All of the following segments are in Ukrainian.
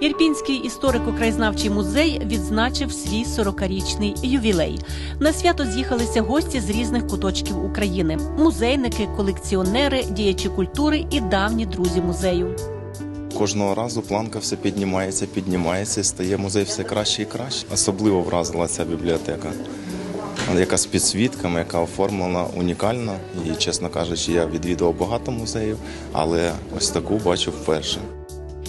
Ірпінський історико-краєзнавчий музей відзначив свій 40-річний ювілей. На свято з'їхалися гості з різних куточків України: музейники, колекціонери, діячі культури і давні друзі музею. Кожного разу планка все піднімається, піднімається, стає музей все краще і краще. Особливо вразила ця бібліотека, яка з підсвітками, яка оформлена унікально. І, чесно кажучи, я відвідував багато музеїв, але ось таку бачу вперше.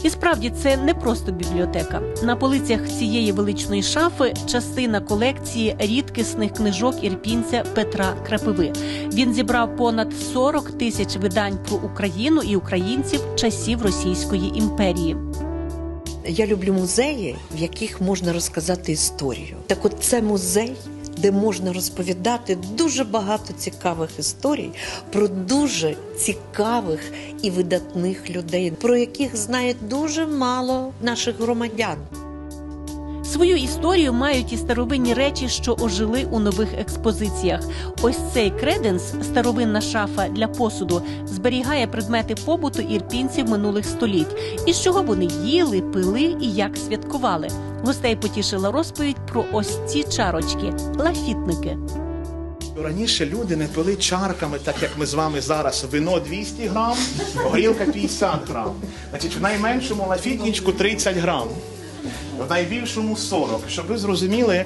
І справді це не просто бібліотека. На полицях цієї величної шафи частина колекції рідкісних книжок ірпінця Петра Крапиви. Він зібрав понад 40 тисяч видань про Україну і українців часів Російської імперії. Я люблю музеї, в яких можна розказати історію. Так, от це музей, де можна розповідати дуже багато цікавих історій про дуже цікавих і видатних людей, про яких знає дуже мало наших громадян. Свою історію мають і старовинні речі, що ожили у нових експозиціях. Ось цей креденс, старовинна шафа для посуду, зберігає предмети побуту ірпінців минулих століть, і з чого вони їли, пили і як святкували. Гостей потішила розповідь про ось ці чарочки лафітники. Раніше люди не пили чарками, так як ми з вами зараз. Вино 200 грам, горілка 50 грам. Значить, в найменшому лафітнічку 30 грам, в найбільшому 40. Щоб ви зрозуміли,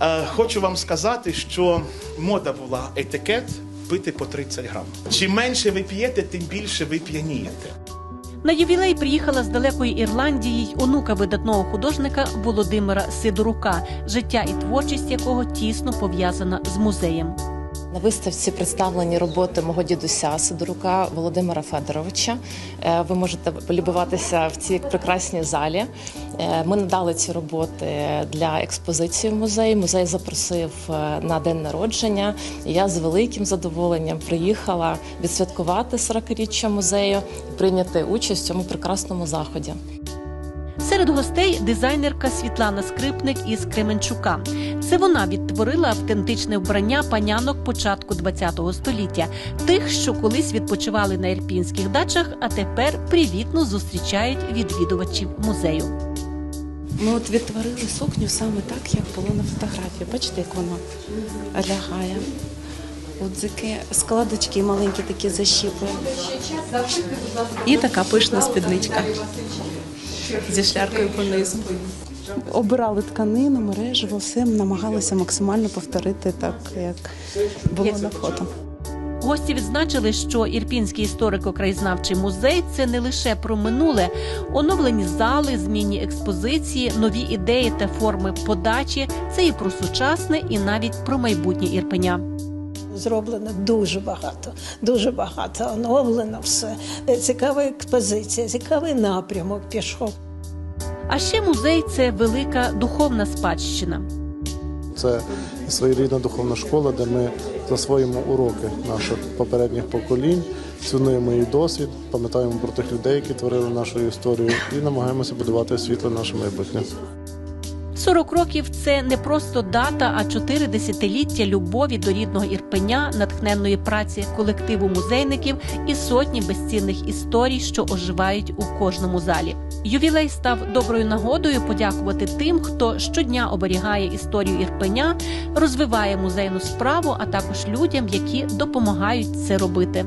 е, хочу вам сказати, що мода була етикет пити по 30 грам. Чим менше ви п'єте, тим більше ви п'янієте. На ювілей приїхала з далекої Ірландії й онука видатного художника Володимира Сидорука, життя і творчість якого тісно пов'язана з музеєм. На виставці представлені роботи мого дідуся Сидорука Володимира Федоровича. Е, Ви можете полюбуватися в цій прекрасній залі. Е, Ми надали ці роботи для експозиції в музей. Музей запросив е, на день народження. Я з великим задоволенням приїхала відсвяткувати 40-річчя музею прийняти участь в цьому прекрасному заході. Серед гостей дизайнерка Світлана Скрипник із Кременчука. Це вона відтворила автентичне вбрання панянок початку ХХ століття, тих, що колись відпочивали на ірпінських дачах, а тепер привітно зустрічають відвідувачів музею. Ми от відтворили сукню саме так, як було на фотографії. Бачите, як воно лягає. От такі складочки маленькі такі защіпи. І така пишна спідничка зі шляркою понизу. Обирали тканину, мережево, все намагалися максимально повторити так, як було на фото. Гості відзначили, що Ірпінський історико-краєзнавчий музей це не лише про минуле, оновлені зали, змінні експозиції, нові ідеї та форми подачі. Це і про сучасне, і навіть про майбутнє Ірпеня. Зроблено дуже багато, дуже багато оновлено все. Цікава експозиція, цікавий напрямок пішов. А ще музей це велика духовна спадщина. Це своєрідна духовна школа, де ми засвоїмо уроки наших попередніх поколінь, цінуємо її досвід, пам'ятаємо про тих людей, які творили нашу історію, і намагаємося будувати світле наше майбутнє. 40 років це не просто дата, а чотири десятиліття любові до рідного ірпеня, натхненної праці колективу музейників і сотні безцінних історій, що оживають у кожному залі. Ювілей став доброю нагодою подякувати тим, хто щодня оберігає історію ірпеня, розвиває музейну справу, а також людям, які допомагають це робити.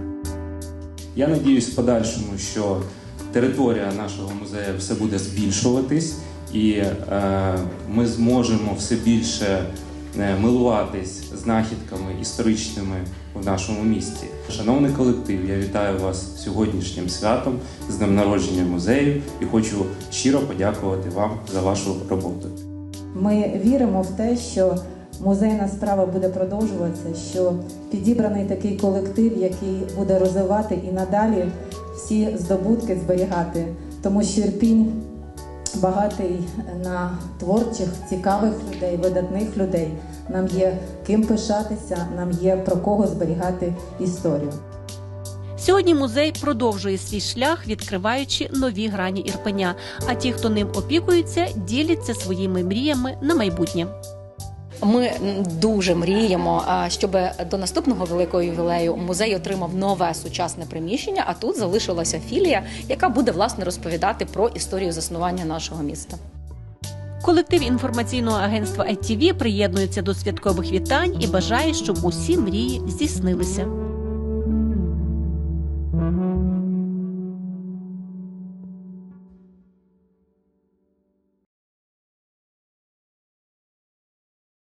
Я надіюсь в подальшому, що територія нашого музею все буде збільшуватись, і е, ми зможемо все більше е, милуватись знахідками історичними в нашому місті. Шановний колектив, я вітаю вас сьогоднішнім святом, з днем народження музею і хочу щиро подякувати вам за вашу роботу. Ми віримо в те, що музейна справа буде продовжуватися, що підібраний такий колектив, який буде розвивати і надалі всі здобутки зберігати, тому що Ірпінь багатий на творчих, цікавих людей, видатних людей. Нам є ким пишатися, нам є про кого зберігати історію. Сьогодні музей продовжує свій шлях, відкриваючи нові грані Ірпеня. А ті, хто ним опікується, діляться своїми мріями на майбутнє. Ми дуже мріємо, щоб до наступного великого ювілею музей отримав нове сучасне приміщення. А тут залишилася філія, яка буде власне розповідати про історію заснування нашого міста. Колектив інформаційного агентства ITV приєднується до святкових вітань і бажає, щоб усі мрії здійснилися.